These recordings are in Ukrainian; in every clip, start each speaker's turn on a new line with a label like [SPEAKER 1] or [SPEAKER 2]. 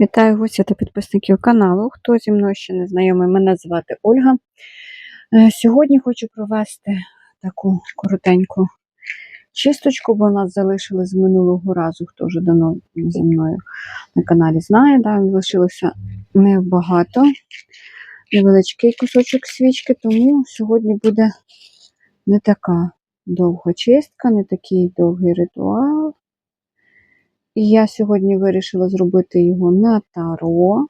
[SPEAKER 1] Вітаю гостя та підписників каналу. Хто зі мною ще не знайомий, мене звати Ольга. Е, Сьогодні хочу провести таку коротеньку чисточку, бо нас залишили з минулого разу, хто вже давно зі мною на каналі знає, да, залишилося небагато. Невеличкий кусочок свічки, тому сьогодні буде не така довга чистка, не такий довгий ритуал. І я сьогодні вирішила зробити його на таро.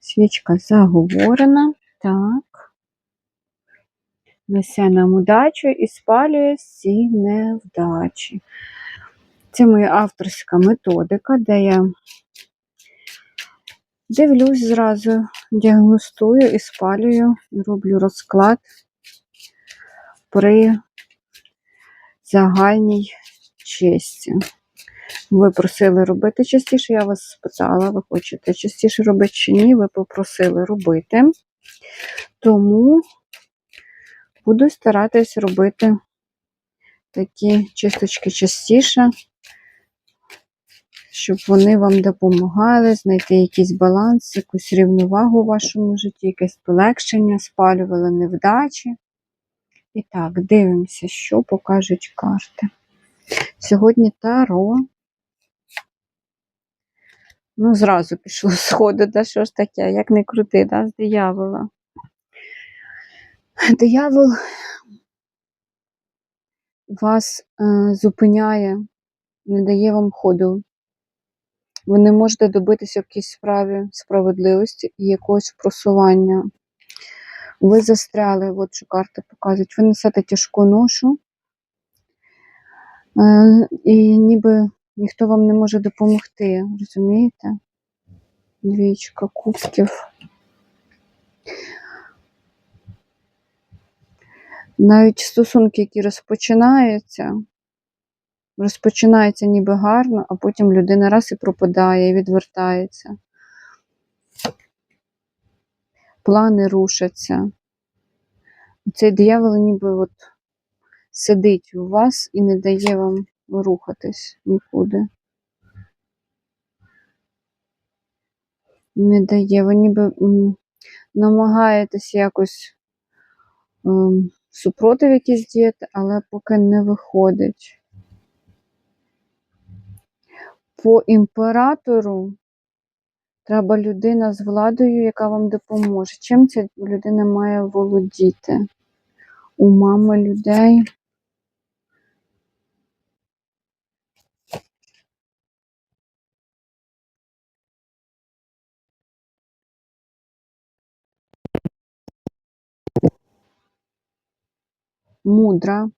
[SPEAKER 1] Свічка заговорена. Так. Несе нам удачу і спалює всі невдачі. Це моя авторська методика, де я дивлюсь зразу, діагностую і спалюю, роблю розклад при загальній честі. Ви просили робити частіше, я вас спитала, ви хочете частіше робити чи ні, ви попросили робити. Тому буду старатись робити такі чисточки частіше, щоб вони вам допомагали знайти якийсь баланс, якусь рівновагу у вашому житті, якесь полегшення, спалювали невдачі. І так, дивимося, що покажуть карти. Сьогодні Таро. Ну, зразу пішло сходу, да що ж таке, як не крути, да, з диявола. Диявол вас е, зупиняє, не дає вам ходу. Ви не можете добитися в якійсь справі справедливості і якогось просування. Ви застряли, от що карти показують, ви несете тяжку ношу, е, і ніби ніхто вам не може допомогти, розумієте? Двічка кубків. Навіть стосунки, які розпочинаються, розпочинаються ніби гарно, а потім людина раз і пропадає, і відвертається. Плани рушаться. Цей диявол ніби от сидить у вас і не дає вам рухатись нікуди. Не дає, ви ніби намагаєтесь якось ем, супротив якийсь діяти, але поки не виходить. По імператору треба людина з владою, яка вам допоможе. Чим ця людина має володіти? Умами людей. Мудра.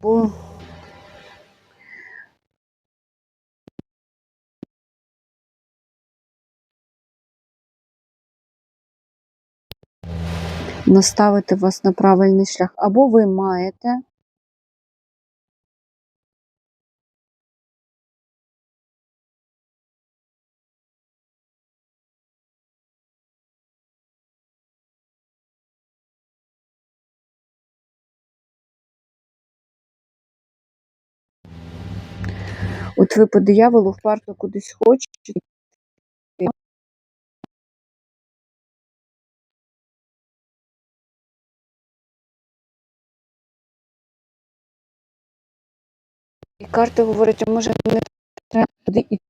[SPEAKER 1] Бо наставити вас на правильний шлях. Або ви маєте От ви по дияволу впарто кудись хочете. І карти говорять, а може не треба туди йти.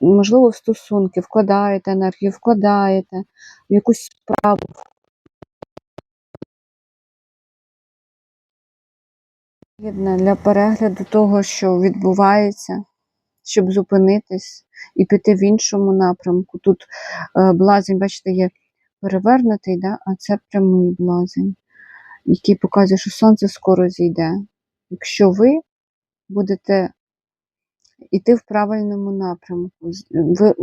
[SPEAKER 1] Можливо, в стосунки вкладаєте енергію, вкладаєте в якусь справу. Для перегляду того, що відбувається, щоб зупинитись і піти в іншому напрямку. Тут е, блазень, бачите, є перевернутий, да? а це прямий блазень, який показує, що сонце скоро зійде. Якщо ви будете йти в правильному напрямку, ви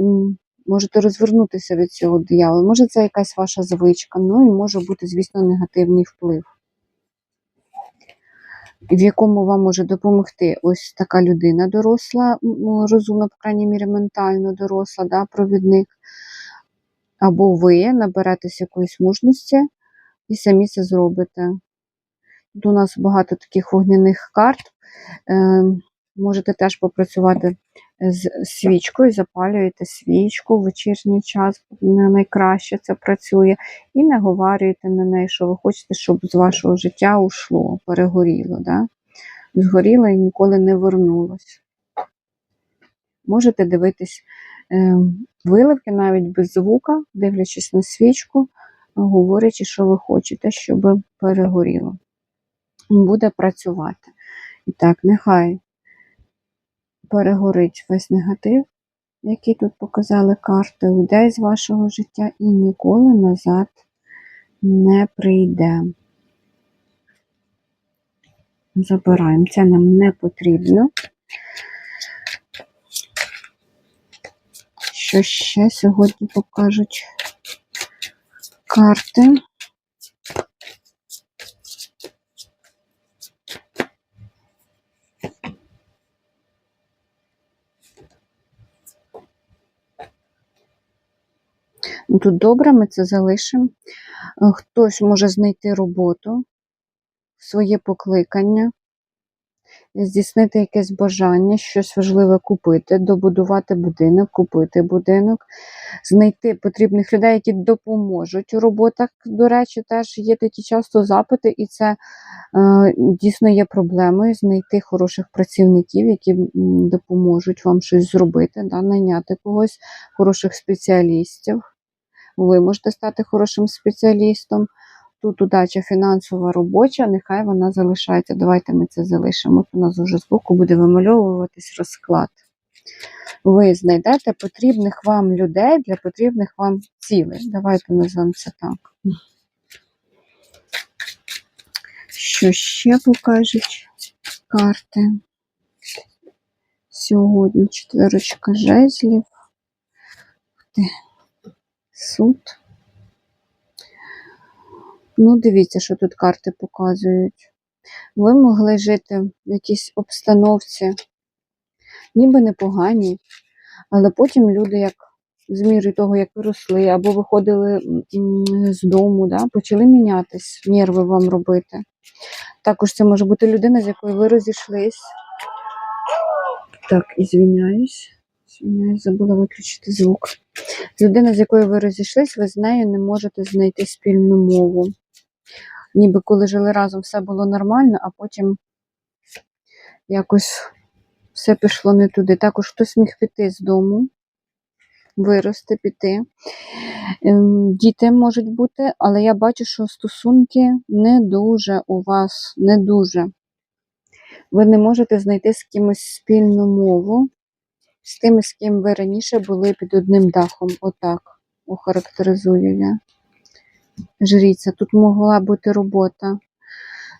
[SPEAKER 1] можете розвернутися від цього диявола. Може, це якась ваша звичка, ну і може бути, звісно, негативний вплив. В якому вам може допомогти ось така людина доросла, м, розумна, по крайній мірі, ментально доросла, да, провідник. Або ви наберетесь якоїсь мужності і самі це зробите. Тут у нас багато таких вогняних карт. Е, можете теж попрацювати з свічкою, запалюєте свічку в вечірній час, на найкраще це працює, і наговарюєте на неї, що ви хочете, щоб з вашого життя ушло, перегоріло. Да? Згоріло і ніколи не вернулось. Можете дивитись е, виливки навіть без звука, дивлячись на свічку, говорячи, що ви хочете, щоб перегоріло. Буде працювати. І так, нехай перегорить весь негатив, який тут показали карти, уйде з вашого життя і ніколи назад не прийде. Забираємо, це нам не потрібно. Що ще сьогодні покажуть карти? Тут добре, ми це залишимо. Е, Хтось може знайти роботу, своє покликання, здійснити якесь бажання, щось важливе купити, добудувати будинок, купити будинок, знайти потрібних людей, які допоможуть у роботах. До речі, теж є такі часто запити, і це е, дійсно є проблемою знайти хороших працівників, які допоможуть вам щось зробити, да, найняти когось, хороших спеціалістів. Ви можете стати хорошим спеціалістом. Тут удача фінансова робоча, нехай вона залишається. Давайте ми це залишимо. От у нас вже збоку буде вимальовуватись розклад. Ви знайдете потрібних вам людей для потрібних вам цілей. Давайте назвемо це так. Що ще покажуть карти? Сьогодні четверочка жезлів. Суд. Ну, дивіться, що тут карти показують. Ви могли жити в якійсь обстановці, ніби непоганій, але потім люди, як з мірою того, як ви росли, або виходили з дому, да, почали мінятись, нерви вам робити. Також це може бути людина, з якою ви розійшлись. Так, ізвиняюсь. Ізвиняюсь, забула виключити звук. Людина, з якою ви розійшлись, ви з нею не можете знайти спільну мову. Ніби коли жили разом, все було нормально, а потім якось все пішло не туди. Також хтось міг піти з дому, вирости, піти. Ем, Діти можуть бути, але я бачу, що стосунки не дуже у вас, не дуже. Ви не можете знайти з кимось спільну мову, з тими, з ким ви раніше були під одним дахом. Отак охарактеризую я. Жріця, тут могла бути робота.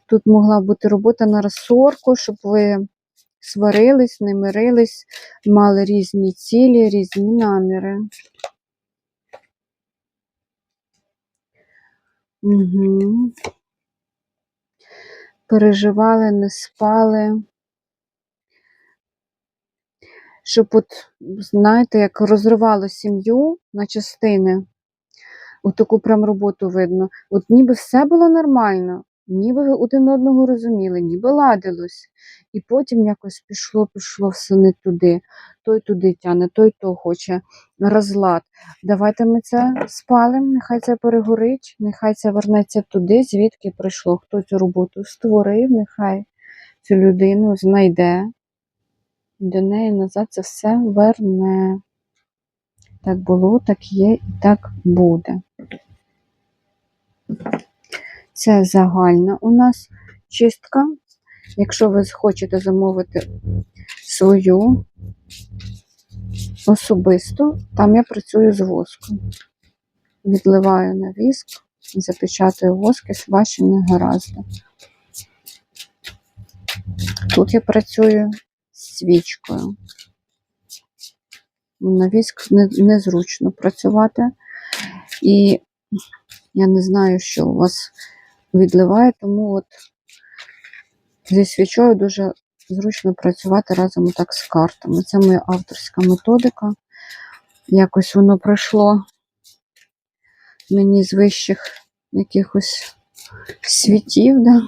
[SPEAKER 1] Тут могла бути робота на розсорку, щоб ви сварились, не мирились, мали різні цілі, різні наміри. Угу. Переживали, не спали. Щоб от, знаєте, як розривало сім'ю на частини. От таку прям роботу видно. От ніби все було нормально, ніби один одного розуміли, ніби ладилось. І потім якось пішло, пішло все не туди. Той туди тяне, той то хоче. Розлад. Давайте ми це спалимо, нехай це перегорить, нехай це вернеться туди, звідки прийшло. Хто цю роботу створив, нехай цю людину знайде. І до неї назад це все верне. Так було, так є і так буде. Це загальна у нас чистка. Якщо ви хочете замовити свою особисту, там я працюю з воском. Відливаю на віск, запечатую воски ваші негаразди. Тут я працюю свічкою. На віск не- незручно працювати. І я не знаю, що у вас відливає, тому от Зі свічою дуже зручно працювати разом так з картами. Це моя авторська методика. Якось воно пройшло мені з вищих якихось світів, да?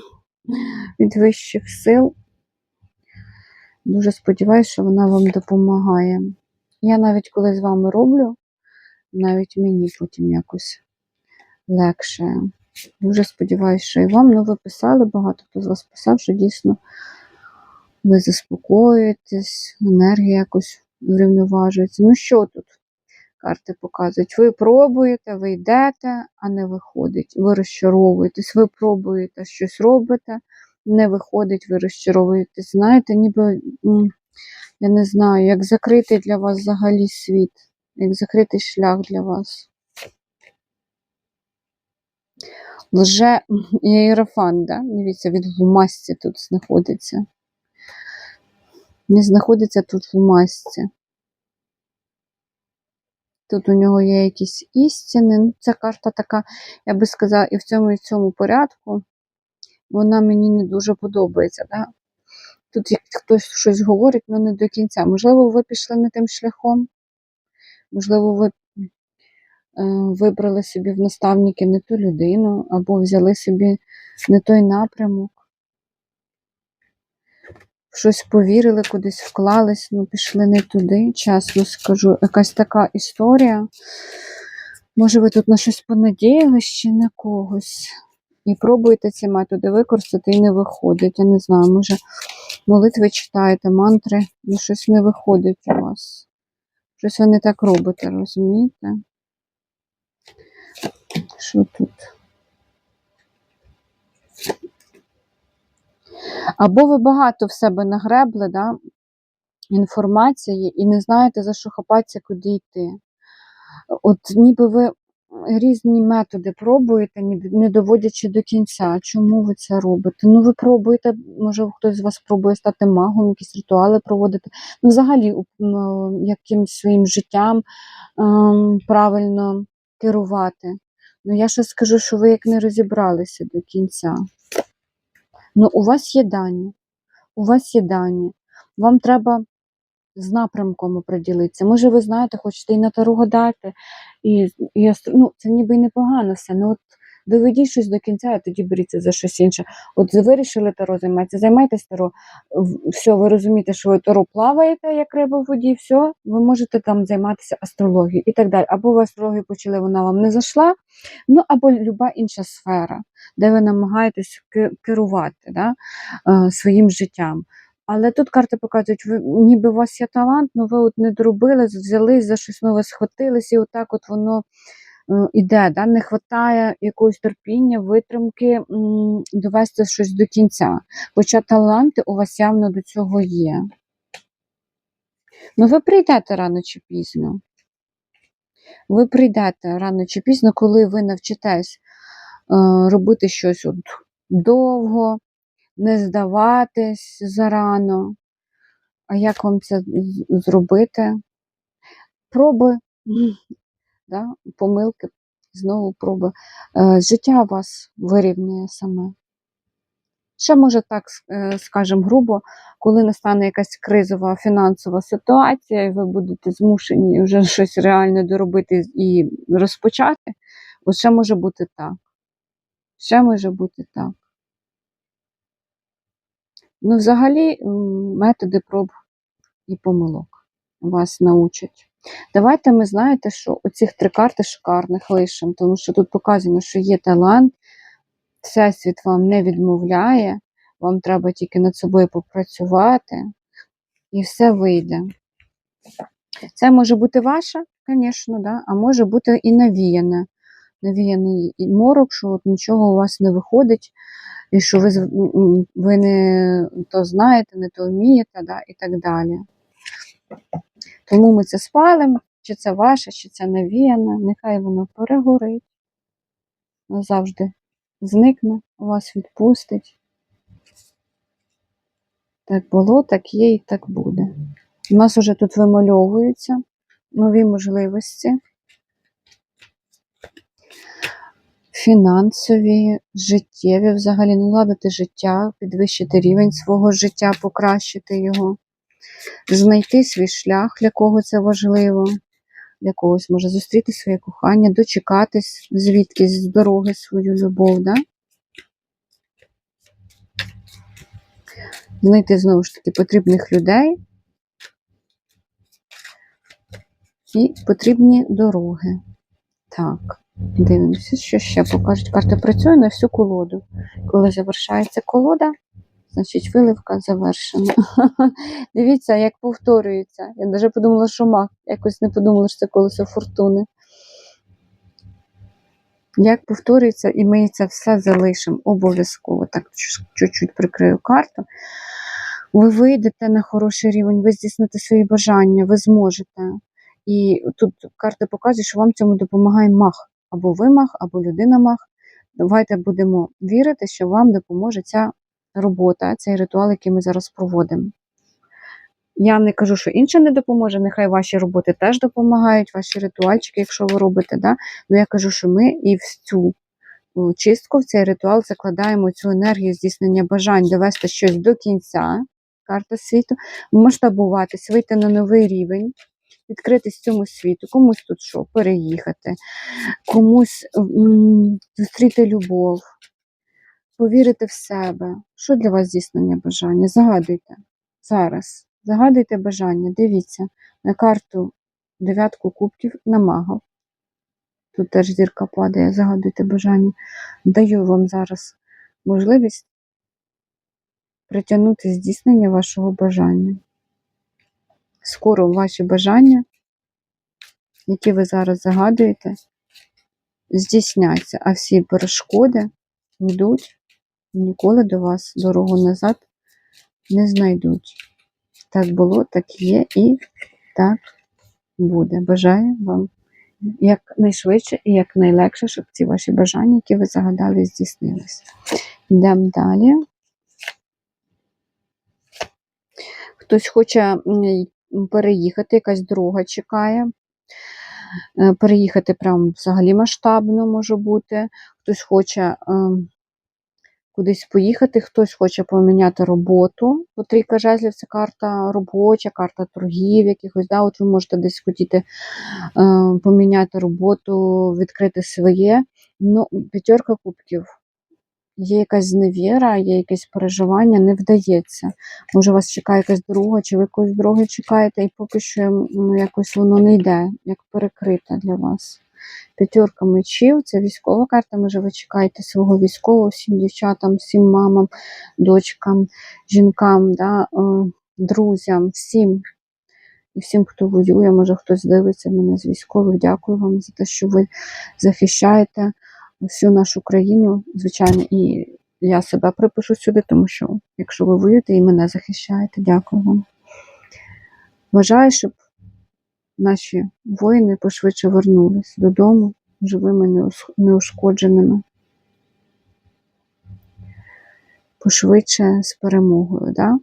[SPEAKER 1] від вищих сил. Дуже сподіваюся, що вона вам допомагає. Я навіть коли з вами роблю, навіть мені потім якось легше. Дуже сподіваюся, що і вам. Ну, ви писали, багато хто з вас писав, що дійсно ви заспокоїтесь, енергія якось врівноважується. Ну, що тут? Карти показують. Ви пробуєте, ви йдете, а не виходить. Ви розчаровуєтесь, ви пробуєте щось робите, не виходить, ви розчаровуєтесь. Знаєте, ніби, я не знаю, як закритий для вас взагалі світ, як закритий шлях для вас. Лже Єрофан, да? Дивіться, від в масці тут знаходиться. Не знаходиться тут в масці. Тут у нього є якісь істини. Ну, Ця карта така, я би сказала, і в цьому і в цьому порядку. Вона мені не дуже подобається. Да? Тут хтось щось говорить, але не до кінця. Можливо, ви пішли не тим шляхом. Можливо, ви е, вибрали собі в наставники не ту людину, або взяли собі не той напрямок. Щось повірили, кудись вклались, ну пішли не туди, чесно скажу. Якась така історія. Може, ви тут на щось понадіялись чи на когось. І пробуєте ці методи використати і не виходить. Я не знаю, може, молитви читаєте, мантри, і щось не виходить у вас. Щось ви не так робите, розумієте? Що тут? Або ви багато в себе нагребли, да, інформації, і не знаєте, за що хапатися, куди йти. От ніби ви різні методи пробуєте, не доводячи до кінця. Чому ви це робите? Ну, ви пробуєте, може, хтось з вас пробує стати магом, якісь ритуали проводити. Ну, взагалі, у- якимсь своїм життям ем, правильно керувати. Ну, я ще скажу, що ви як не розібралися до кінця. Ну, у вас є дані. У вас є дані. Вам треба з напрямком оприділитися. Може, ви знаєте, хочете і на тару гадати, і, і ну, це ніби й непогано все. Ну от доведіть щось до кінця, а тоді беріться за щось інше. От вирішили таро займатися, займайтесь таро. Все, ви розумієте, що ви таро плаваєте, як риба в воді, все, ви можете там займатися астрологією і так далі. Або ви астрологію почали, вона вам не зайшла, ну або люба інша сфера, де ви намагаєтесь керувати да, е, своїм життям. Але тут карти показують, ви ніби у вас є талант, але ви от не доробили, взялись за щось нове, схватились, і отак от воно іде. Да? Не вистачає якогось терпіння, витримки довести щось до кінця. Хоча таланти у вас явно до цього є. Ну, ви прийдете рано чи пізно. Ви прийдете рано чи пізно, коли ви навчитесь е, робити щось от довго, не здаватись зарано. А як вам це зробити? Проби, да? помилки, знову проби. Е, Життя вас вирівнює саме. Ще може так е, скажемо грубо, коли настане якась кризова фінансова ситуація, і ви будете змушені вже щось реально доробити і розпочати, от ще може бути так. Ще може бути так. Ну, взагалі, методи проб і помилок вас научать. Давайте ми знаєте, що оцих три карти шикарних лишимо, тому що тут показано, що є талант, Всесвіт вам не відмовляє, вам треба тільки над собою попрацювати, і все вийде. Це може бути ваше, звісно, да? а може бути і навіяне. Навіяний морок, що от нічого у вас не виходить, і що ви, ви не то знаєте, не то вмієте, да? і так далі. Тому ми це спалимо, чи це ваше, чи це навіяне, нехай воно перегорить, назавжди зникне, вас відпустить. Так було, так є і так буде. У нас вже тут вимальовуються нові можливості. Фінансові, життєві, взагалі наладити життя, підвищити рівень свого життя, покращити його, знайти свій шлях, для кого це важливо, для когось може зустріти своє кохання, дочекатись звідкись з дороги свою любов. Да? Знайти знову ж таки потрібних людей і потрібні дороги. Так. Дивимося, що ще покажуть. Карта працює на всю колоду. Коли завершається колода, значить виливка завершена. Дивіться, як повторюється. Я навіть подумала, що мах. Якось не подумала, що це колесо фортуни. Як повторюється, і ми це все залишимо обов'язково. Так, чуть-чуть прикрию карту. Ви вийдете на хороший рівень, ви здійсните свої бажання, ви зможете. І тут карта показує, що вам цьому допомагає мах або ви мах, або людина мах. Давайте будемо вірити, що вам допоможе ця робота, цей ритуал, який ми зараз проводимо. Я не кажу, що інше не допоможе, нехай ваші роботи теж допомагають, ваші ритуальчики, якщо ви робите. Да? Ну я кажу, що ми і в цю чистку, в цей ритуал закладаємо цю енергію здійснення бажань, довести щось до кінця, карта світу, масштабуватись, вийти на новий рівень відкритись цьому світу, комусь тут що, переїхати, комусь зустріти любов, повірити в себе. Що для вас здійснення бажання? Загадуйте зараз. Загадуйте бажання, дивіться на карту дев'ятку кубків намагав. Тут теж зірка падає, загадуйте бажання. Даю вам зараз можливість притягнути здійснення вашого бажання скоро ваші бажання, які ви зараз загадуєте, здійсняться, а всі перешкоди йдуть ніколи до вас дорогу назад не знайдуть. Так було, так є і так буде. Бажаю вам якнайшвидше і якнайлегше, щоб ці ваші бажання, які ви загадали, здійснилися. Йдемо далі. Хтось хоче переїхати, якась дорога чекає. Е, переїхати прям взагалі масштабно може бути. Хтось хоче е, кудись поїхати, хтось хоче поміняти роботу. Бо трійка жезлів це карта робоча, карта торгів якихось. Да? От ви можете десь хотіти е, поміняти роботу, відкрити своє. Ну, П'ятерка кубків є якась зневіра, є якесь переживання, не вдається. Може, вас чекає якась дорога, чи ви якоїсь дороги чекаєте, і поки що ну, якось воно не йде, як перекрите для вас. П'ятерка мечів, це військова карта. Може, ви чекаєте свого військового всім дівчатам, всім мамам, дочкам, жінкам, да, е, друзям, всім. І всім, хто воює, може хтось дивиться мене з військових. Дякую вам за те, що ви захищаєте всю нашу країну, звичайно, і я себе припишу сюди, тому що якщо ви воюєте і мене захищаєте, дякую вам. Бажаю, щоб наші воїни пошвидше вернулись додому живими, неушкодженими. Пошвидше з перемогою. Да?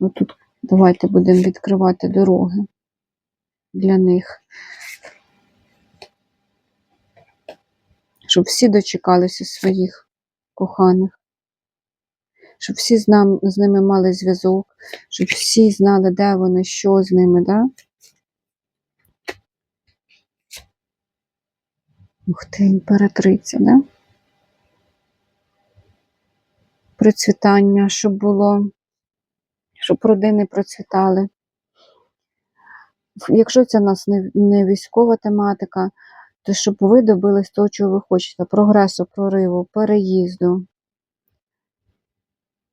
[SPEAKER 1] Отут давайте будемо відкривати дороги для них. Щоб всі дочекалися своїх коханих, щоб всі з, нам, з ними мали зв'язок, щоб всі знали, де вони, що з ними, да? Ух ти, імператриця, да? Процвітання, щоб було, щоб родини процвітали. Якщо це в нас не, військова тематика, то щоб ви добились того, чого ви хочете: прогресу, прориву, переїзду,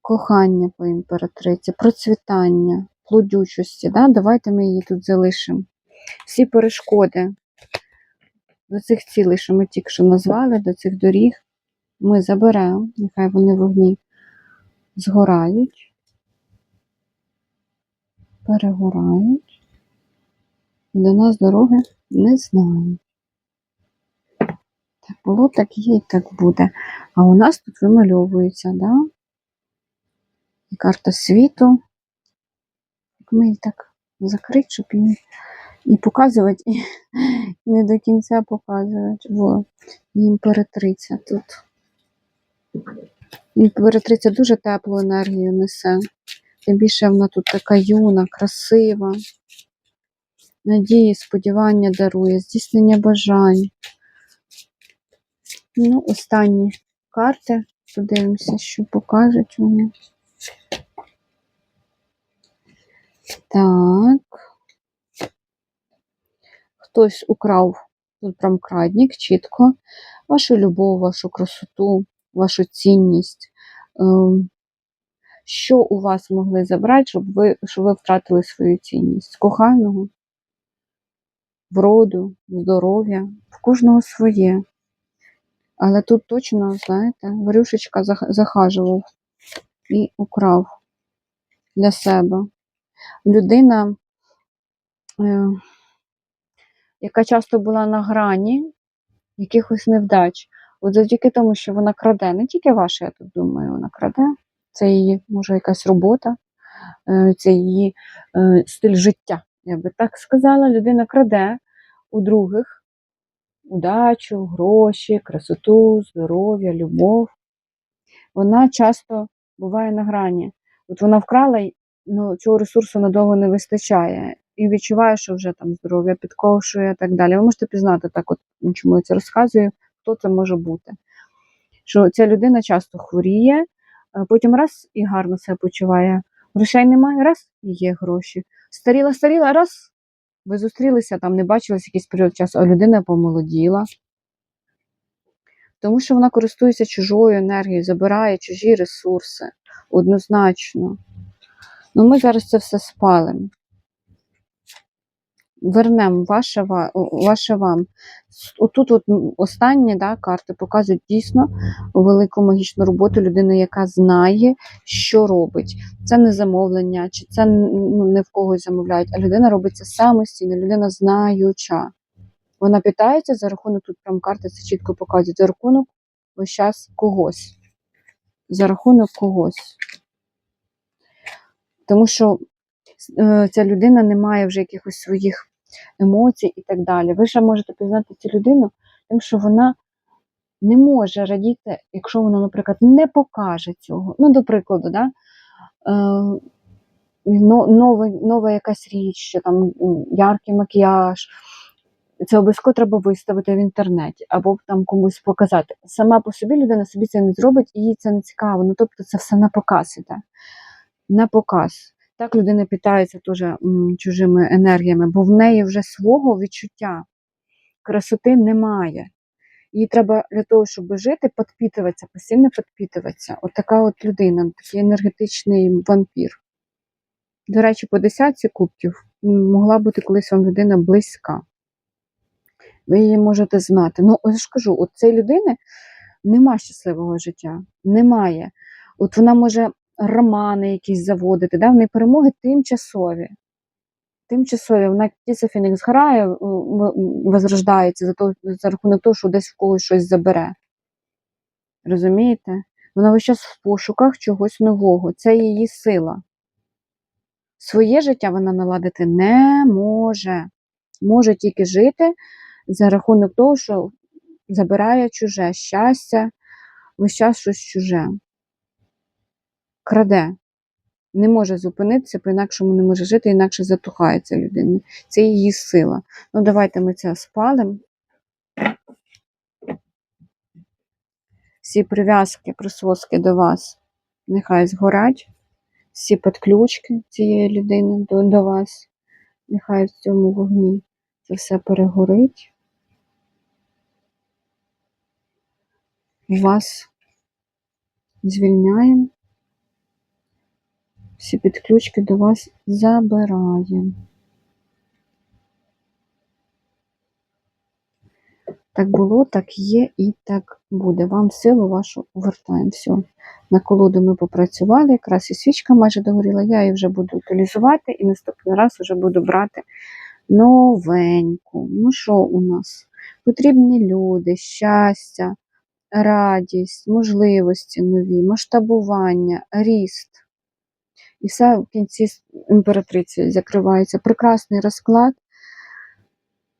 [SPEAKER 1] кохання по імператриці, процвітання, плодючості. Да? Давайте ми її тут залишимо. Всі перешкоди до цих цілей, що ми тільки що назвали, до цих доріг, ми заберемо, нехай вони вогні згорають, перегорають. І до нас дороги не знають. Так було, так є і так буде. А у нас тут вимальовується, да? І карта світу. Як ми її так закрити, щоб її і показувати, і не до кінця показувати. Во, імператриця тут. Імператриця дуже теплу енергію несе. Тим більше вона тут така юна, красива. Надії, сподівання дарує, здійснення бажань. Ну, останні карти. Подивимося, що покажуть вони. Так. Хтось украв, тут прям крадник, чітко, вашу любов, вашу красоту, вашу цінність. Ем, Що у вас могли забрати, щоб ви, щоб ви втратили свою цінність? Коханого, вроду, здоров'я, в кожного своє. Але тут точно, знаєте, Варюшечка зах- захажував і украв для себе. Людина, е, яка часто була на грані якихось невдач. От завдяки тому, що вона краде, не тільки ваша, я тут думаю, вона краде. Це її, може, якась робота, е, це її е, стиль життя. Я би так сказала, людина краде у других удачу, гроші, красоту, здоров'я, любов. Вона часто буває на грані. От вона вкрала, ну, цього ресурсу надовго не вистачає. І відчуває, що вже там здоров'я підковшує і так далі. Ви можете пізнати так, от ну, чому я це розказую, хто це може бути. Що ця людина часто хворіє, потім раз і гарно себе почуває. Грошей немає, раз і є гроші. Старіла, старіла, раз. Ви зустрілися, там не бачились якийсь період часу, а людина помолоділа. Тому що вона користується чужою енергією, забирає чужі ресурси. Однозначно. Ну, ми зараз це все спалимо. Вернемо ваше, ваше вам. Отут от останні да, карти показують дійсно велику магічну роботу людини, яка знає, що робить. Це не замовлення, чи це ну, не в когось замовляють, а людина робить це самостійно, людина знаюча. Вона питається за рахунок, тут прям карти це чітко показують, за рахунок ось час когось. За рахунок когось. Тому що е, ця людина не має вже якихось своїх емоцій і так далі. Ви ще можете пізнати цю людину, тим, що вона не може радіти, якщо вона, наприклад, не покаже цього. Ну, до прикладу, да? е, нова, нова якась річ, що там яркий макіяж. Це обов'язково треба виставити в інтернеті або там комусь показати. Сама по собі людина собі це не зробить, і їй це не цікаво. Ну, тобто це все на показ іде. На показ. Так людина питається теж чужими енергіями, бо в неї вже свого відчуття красоти немає. Їй треба для того, щоб жити, підпитуватися, постійно підпитуватися. От така от людина, такий енергетичний вампір. До речі, по десятці кубків могла бути колись вам людина близька. Ви її можете знати. Ну, я ж кажу, от цієї людини нема щасливого життя. Немає. От вона може романи якісь заводити, да? в неї перемоги тимчасові. Тимчасові, вона птиця Фінікс грає, м, возрождається за, то, за рахунок того, що десь в когось щось забере. Розумієте? Вона весь час в пошуках чогось нового. Це її сила. Своє життя вона наладити не може. Може тільки жити за рахунок того, що забирає чуже щастя, весь час щось чуже. Краде. Не може зупинитися, по-інакшому не може жити, інакше затухає ця людина. Це її сила. Ну, давайте ми це спалимо. Всі прив'язки, присоски до вас нехай згорять. Всі підключки цієї людини до, до вас. Нехай в цьому вогні це все перегорить. Вас звільняємо. Всі підключки до вас забираємо. Так було, так є і так буде. Вам силу вашу вертаємо. Все. На колоду ми попрацювали, якраз і свічка майже догоріла. Я її вже буду утилізувати і наступний раз вже буду брати новеньку. Ну що у нас? Потрібні люди, щастя, радість, можливості нові, масштабування, ріст. І все в кінці з імператрицею закривається. Прекрасний розклад.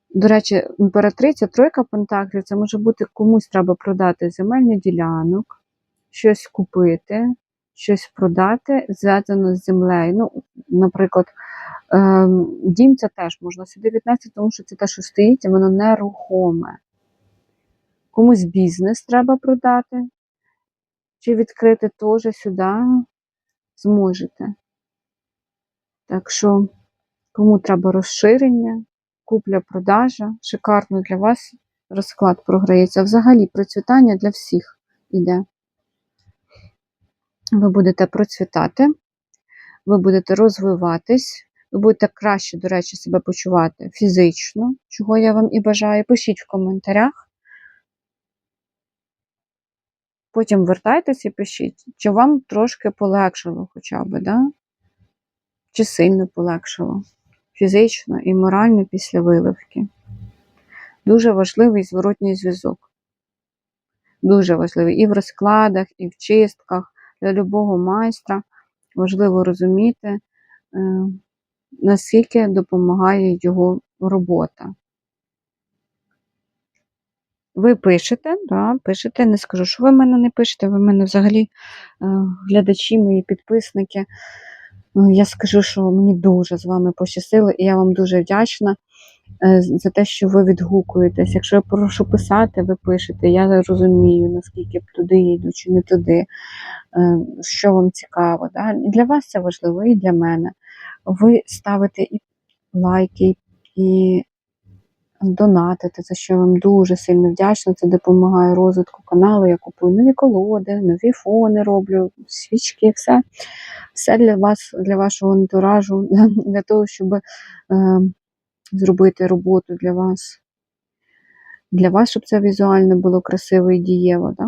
[SPEAKER 1] До речі, імператриця, тройка пентаклів, це може бути комусь треба продати земельний ділянок, щось купити, щось продати, зв'язано з землею. Ну, наприклад, ем, дім це теж можна сюди віднести, тому що це те, що стоїть, і воно нерухоме. Комусь бізнес треба продати, чи відкрити теж сюди зможете. Так що, кому треба розширення, купля-продажа, шикарно для вас розклад програється. Взагалі процвітання для всіх іде. Ви будете процвітати, ви будете розвиватись, ви будете краще, до речі, себе почувати фізично, чого я вам і бажаю. Пишіть в коментарях. Потім вертайтеся і пишіть, чи вам трошки полегшило хоча б, да? чи сильно полегшило фізично і морально після виливки. Дуже важливий зворотній зв'язок. Дуже важливий і в розкладах, і в чистках. Для любого майстра важливо розуміти, е, наскільки допомагає його робота. Ви пишете, да, пишете, не скажу, що ви мене не пишете, ви мене взагалі е, глядачі, мої підписники. Ну, Я скажу, що мені дуже з вами пощастило, і я вам дуже вдячна е, за те, що ви відгукуєтесь. Якщо я прошу писати, ви пишете. Я розумію, наскільки туди йду чи не туди, е, що вам цікаво. Да? І для вас це важливо, і для мене. Ви ставите і лайки, і донатите, за що вам дуже сильно вдячна. Це допомагає розвитку каналу. Я купую нові колоди, нові фони роблю, свічки, все. Все для вас, для вашого антуражу, для того, щоб е, зробити роботу для вас. Для вас, щоб це візуально було красиво і дієво. Да?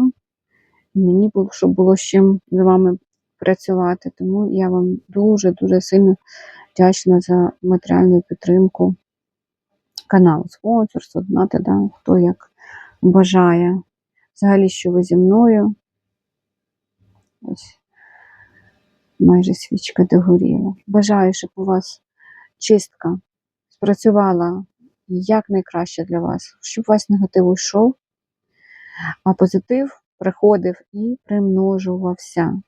[SPEAKER 1] Мені було, щоб було з чим з вами працювати. Тому я вам дуже-дуже сильно вдячна за матеріальну підтримку каналу, спонсорство, донати, да? хто як бажає. Взагалі, що ви зі мною. Ось майже свічка догоріла. Бажаю, щоб у вас чистка спрацювала якнайкраще для вас, щоб у вас негатив йшов, а позитив приходив і примножувався.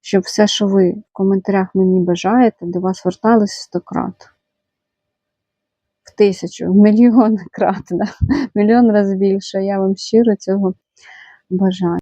[SPEAKER 1] Щоб все, що ви в коментарях мені бажаєте, до вас верталось сто крат. В тисячу, в мільйон крат, да? мільйон разів більше. Я вам щиро цього бажаю.